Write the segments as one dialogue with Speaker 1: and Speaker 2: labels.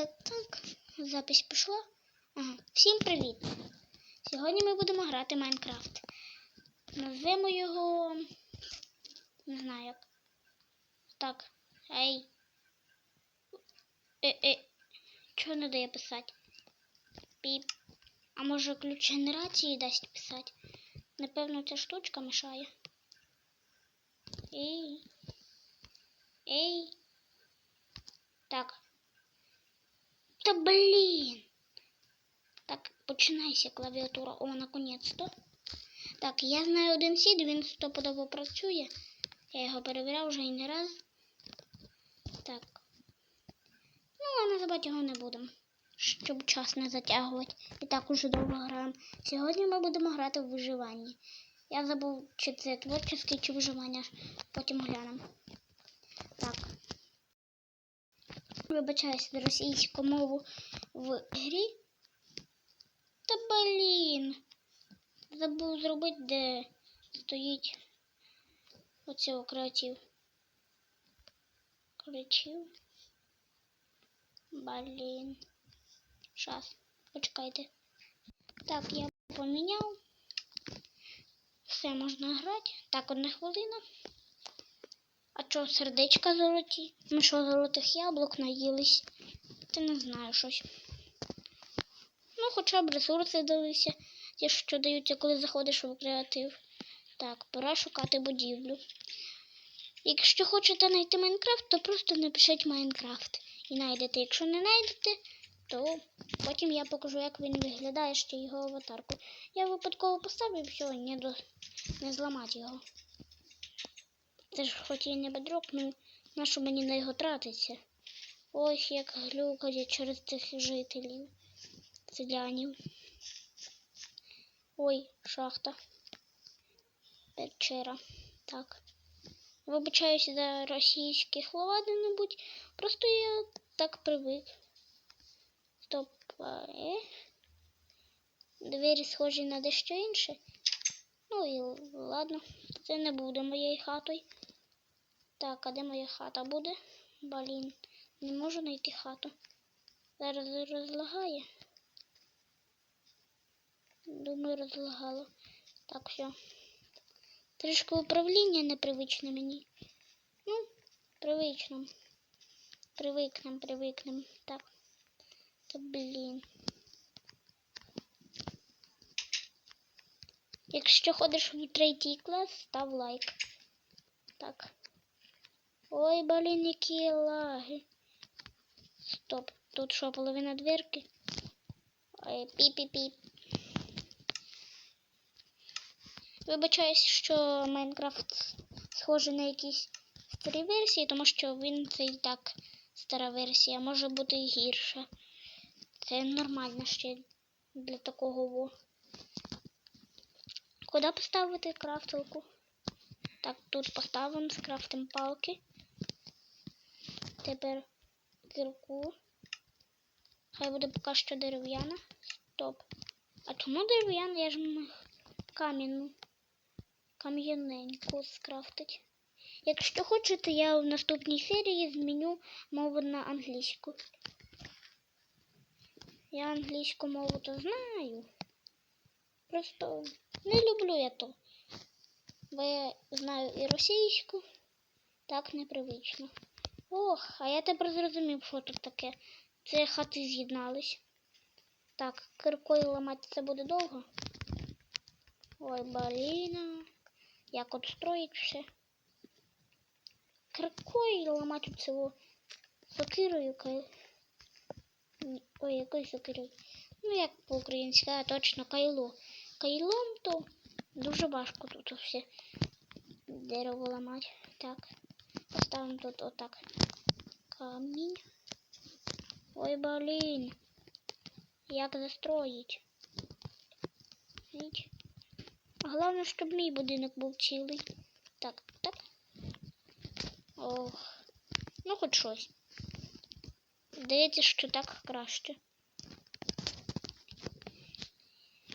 Speaker 1: так, так. Запись пішла. Ага. Всім привіт! Сьогодні ми будемо грати Майнкрафт. Назвемо його. Не знаю як. Так. Ей. Е, е. Чого не дає писати? Піп. А може ключ генерації дасть писати? Напевно, ця штучка мішає. Ей. Ей. Так. Та блін. Так, починайся клавіатура. О, наконець-то. Так, я знаю один сід, він стопудово працює. Я його перевіряв вже і не раз. Так. Ну, а називати його не будемо. Щоб час не затягувати. І так уже довго граємо. Сьогодні ми будемо грати в виживанні. Я забув, чи це творче, чи виживання. Потім глянемо. Так. Вибачаюсь за російську мову в грі. Та блін. Забув зробити, де стоїть оцього креатив. Креатив. Блін. Щас, почекайте. Так, я поміняв. Все можна грати. Так, одна хвилина. А чого сердечка золоті? Ми що, золотих яблук наїлись? Та не знаю щось. Ну, хоча б ресурси далися, ті, що даються, коли заходиш в креатив. Так, пора шукати будівлю. Якщо хочете знайти Майнкрафт, то просто напишіть Майнкрафт і знайдете. Якщо не знайдете, то потім я покажу, як він виглядає, ще його аватарку. Я випадково поставив, все, не, до... не зламати його. Це ж хоч і не бедрок, ну на що мені на його тратиться? Ось як глюкає через цих жителів, селянів. Ой, шахта. Печера. Так. Вибачаюся за російських ладно-небудь. Просто я так привик. Стоп. Е? Двері схожі на дещо інше. Ну і ладно, це не буде моєю хатою. Так, а де моя хата буде? Блін, не можу знайти хату. Зараз розлагає. Думаю, розлагало. Так, все. Трішки управління непривичне мені. Ну, привично. Привикнем, привикнем. Так. Та блін. Якщо ходиш в третій клас, став лайк. Так. Ой, блін, які лаги. Стоп. Тут що, половина дверки? Ой, піп-піп-піп. Вибачаюсь, що Майнкрафт схожий на якісь старі версії, тому що він це і так стара версія, може бути і гірша. Це нормально ще для такого во. Куди поставити крафтилку? Так, тут поставимо, скрафтимо палки. Тепер кірку. Хай буде поки що дерев'яна. Стоп. А чому дерев'яна? Я ж кам'яну. Кам'яненьку скрафтить. Якщо хочете, я в наступній серії зміню мову на англійську. Я англійську мову то знаю. Просто не люблю я то. Бо я знаю і російську. Так непривично. Ох, а я тепер зрозумів, що тут таке. Це хати з'єднались. Так, киркою ламати це буде довго. Ой, блін. Як от строїть все. Киркою ламати цього сокирою. кай- Ой, якою сокирою? Ну, як по-українськи, а точно кайло. Кайлом то дуже важко тут все дерево ламати. Так. Поставимо тут отак. Камінь. Ой, блін. Як застроїть? Головне, щоб мій будинок був цілий. Так, так. Ох. Ну, хоч щось. Здається, що так краще.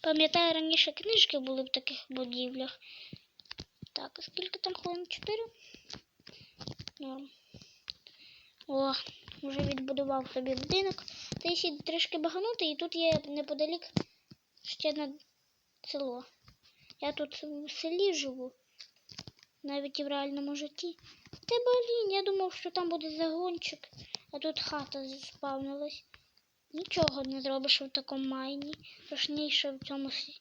Speaker 1: Пам'ятаю, раніше книжки були в таких будівлях. Так, скільки там хвилин? Чотири? О, вже відбудував собі будинок. Та ще трішки баганути, і тут є неподалік ще одне село. Я тут в селі живу, навіть і в реальному житті. Та блін, я думав, що там буде загончик, а тут хата заспавнилась. Нічого не зробиш в такому майні. Точніше в цьому сі-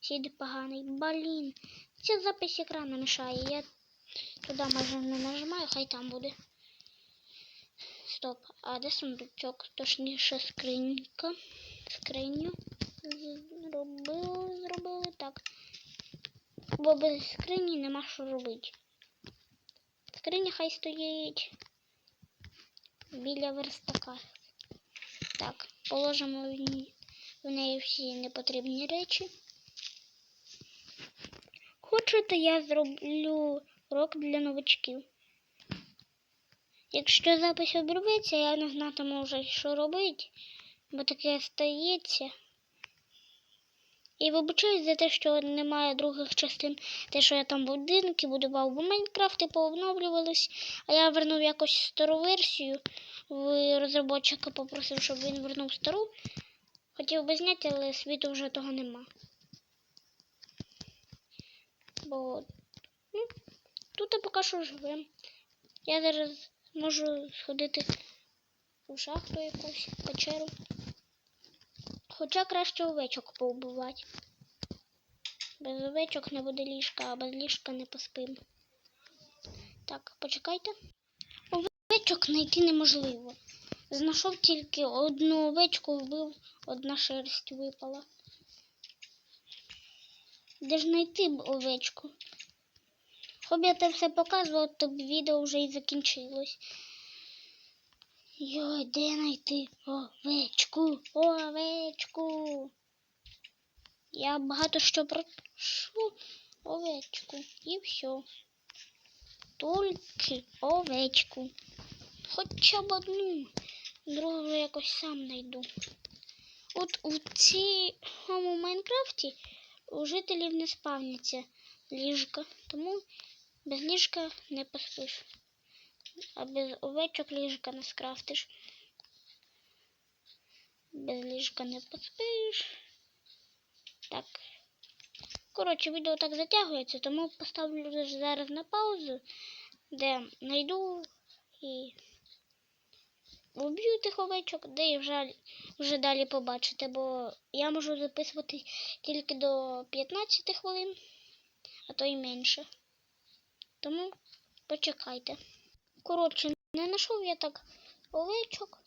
Speaker 1: сіді. Поганий. Блін. Ця запись екрану мішає. Я туди майже не нажимаю, хай там буде. Стоп. А де сундучок? Точніше скринька. Скриню. Зробили, зробили так. Бо без скрині нема що робити. Скриня хай стоїть біля верстака. Так, положимо в неї всі непотрібні речі. Хочете, я зроблю урок для новачків. Якщо запис обірветься, я не знатиму вже, що робити, бо таке стається. І вибачаюсь за те, що немає других частин, те, що я там будинки будував, бо Майнкрафти пообновлювались, а я вернув якось стару версію в розробника попросив, щоб він вернув стару. Хотів би зняти, але світу вже того нема. Бо ну, тут поки що живем. Я зараз можу сходити у шахту якусь, печеру. Хоча краще овечок поубивати. Без овечок не буде ліжка, а без ліжка не поспим. Так, почекайте. Овечок знайти неможливо. Знайшов тільки одну овечку, вбив, одна шерсть випала. Де ж знайти овечку? Хоч я це все показував, то відео вже і закінчилось. Йой, де знайти овечку? Овечку. Я багато що прошу овечку. І все. Тільки овечку. Хоча б одну. Другу якось сам знайду. От у цьому Майнкрафті у жителів не спавняться ліжка, тому без ліжка не поспиш. А без овечок ліжка не скрафтиш. Без ліжка не поспиш. Так. Коротше, відео так затягується, тому поставлю зараз на паузу, де знайду і вб'ю тих овечок, де і вже, вже далі побачите, бо я можу записувати тільки до 15 хвилин, а то й менше. Тому почекайте. Коротше, не знайшов я так овечок,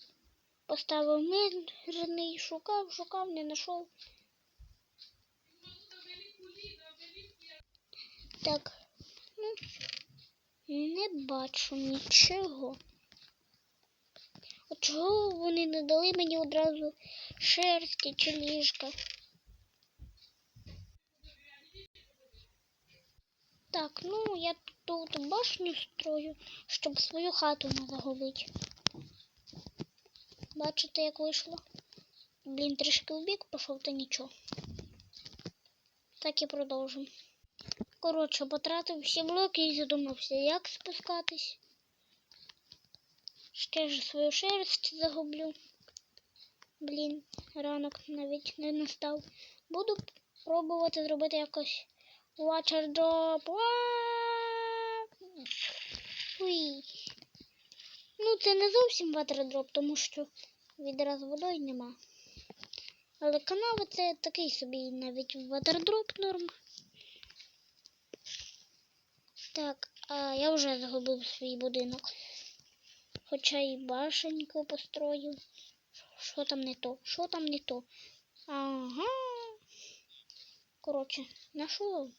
Speaker 1: поставив мирний, шукав, шукав, не знайшов. Так, ну, не бачу нічого. От чого вони не дали мені одразу шерсті чи ліжка? Так, ну я тут башню строю, щоб свою хату не загубити. Бачите, як вийшло? Блін, трішки в бік пішов, та нічого. Так і продовжимо. Коротше, потратив всі блоки і задумався, як спускатись. Ще ж свою шерсть загублю. Блін, ранок навіть не настав. Буду пробувати зробити якось Watcher drop. Уй. Ну, це не зовсім ватердроп, тому що відразу водою нема. Але канави це такий собі навіть ватердроп норм. Так, а я вже загубив свій будинок. Хоча і башеньку построю. Що там не то? Що там не то? Ага. Коротше, знайшов.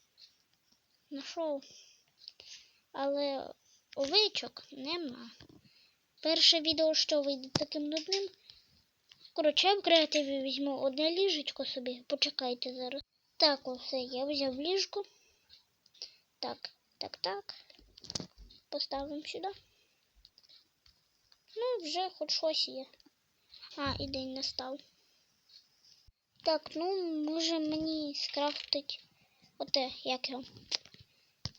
Speaker 1: Знайшов. Але овечок нема. Перше відео, що вийде таким нудним. Коротше, я в креативі візьму одне ліжечко собі. Почекайте зараз. Так, усе, я взяв ліжко. Так, так, так. Поставимо сюди. Ну, вже хоч щось є. А, і день настав. Так, ну, може мені скрафтить оте, як його.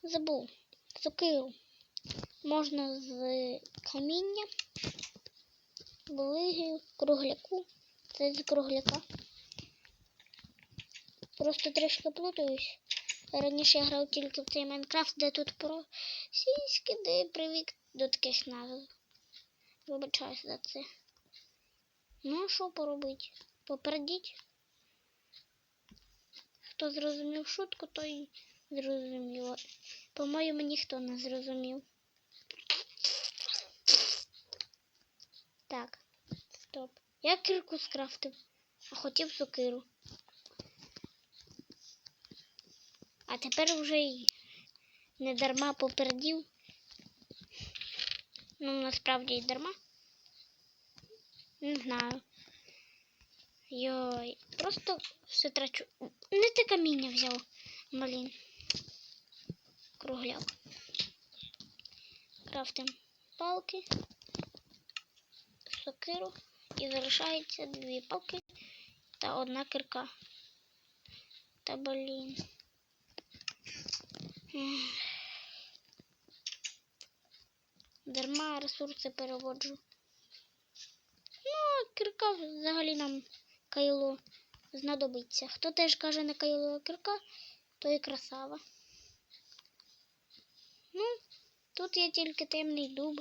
Speaker 1: Забув. Сокиру. Можна з каміння. Блиги, кругляку. Це з кругляка. Просто трішки плутаюсь. Раніше я грав тільки в цей Майнкрафт, де тут про сіськи, де привик до таких назв. Вибачаюсь за це. Ну, а що поробити? Попередіть. Хто зрозумів шутку, той зрозумів. По-моєму, ніхто не зрозумів. Так, стоп. Я кирку скрафтив, а хотів сокиру. А тепер вже й не дарма попередів. Ну, насправді й дарма. Не знаю. Йой, просто все трачу. Не те каміння взяв, блін. Кругляк. Крафтим палки, сокиру і залишається дві палки та одна кирка. Та блін. Дарма ресурси переводжу. Ну, а кирка взагалі нам кайло знадобиться. Хто теж каже на кайло кирка, то і красава. Ну, тут є тільки темний дуб,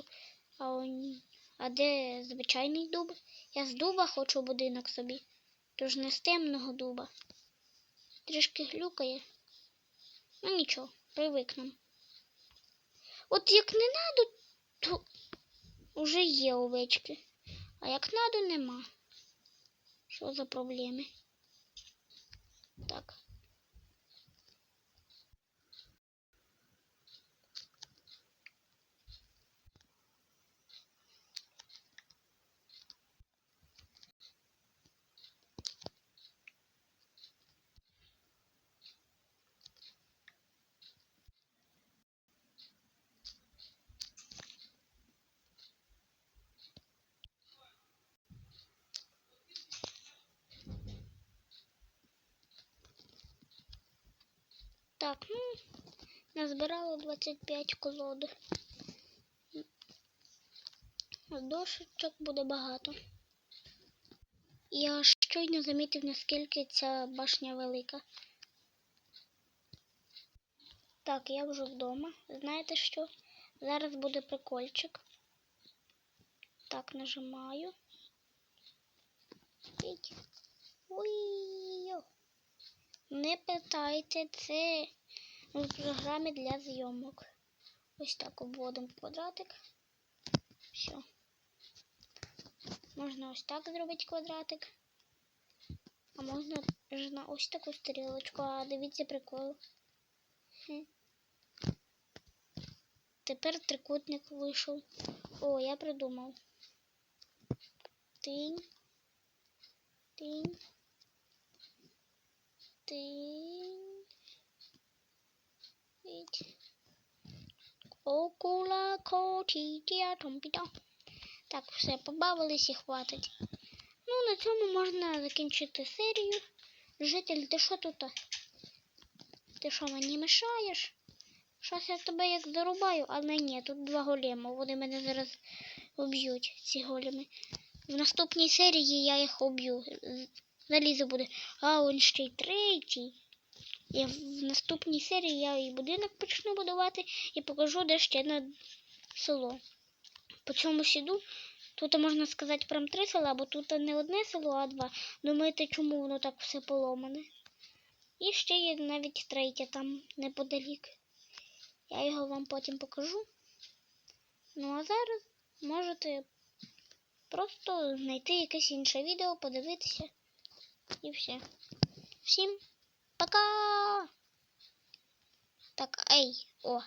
Speaker 1: а, он... а де звичайний дуб? Я з дуба хочу будинок собі, тож не з темного дуба. Трішки глюкає. Ну нічого, привикнем. От як не надо, то вже є овечки. А як надо, нема. Що за проблеми? Так. Так, ну, назбирали 25 колод. Дошечок буде багато. Я щойно замітив, наскільки ця башня велика. Так, я вже вдома. Знаєте що? Зараз буде прикольчик. Так, нажимаю. Іть. Не питайте, це в програмі для зйомок. Ось так обводимо квадратик. Все. Можна ось так зробити квадратик. А можна ж на ось таку стрілочку. А дивіться прикол. Хм. Тепер трикутник вийшов. О, я придумав. Тинь. Тинь. Окула котітія томпіта. Так, все, побавились і хватить. Ну, на цьому можна закінчити серію. Житель, ти що тут? Ти що мені мешаєш? Щось я тебе як зарубаю, але ні, тут два голема. Вони мене зараз уб'ють, ці големи. В наступній серії я їх уб'ю. Залізо буде. А он ще й третій. І в наступній серії я і будинок почну будувати і покажу, де ще на село. По цьому сіду тут можна сказати прям три села, бо тут не одне село, а два. Думаєте, чому воно так все поломане? І ще є навіть третє там неподалік. Я його вам потім покажу. Ну а зараз можете просто знайти якесь інше відео, подивитися. І все. Всім пока! Так, ей, о,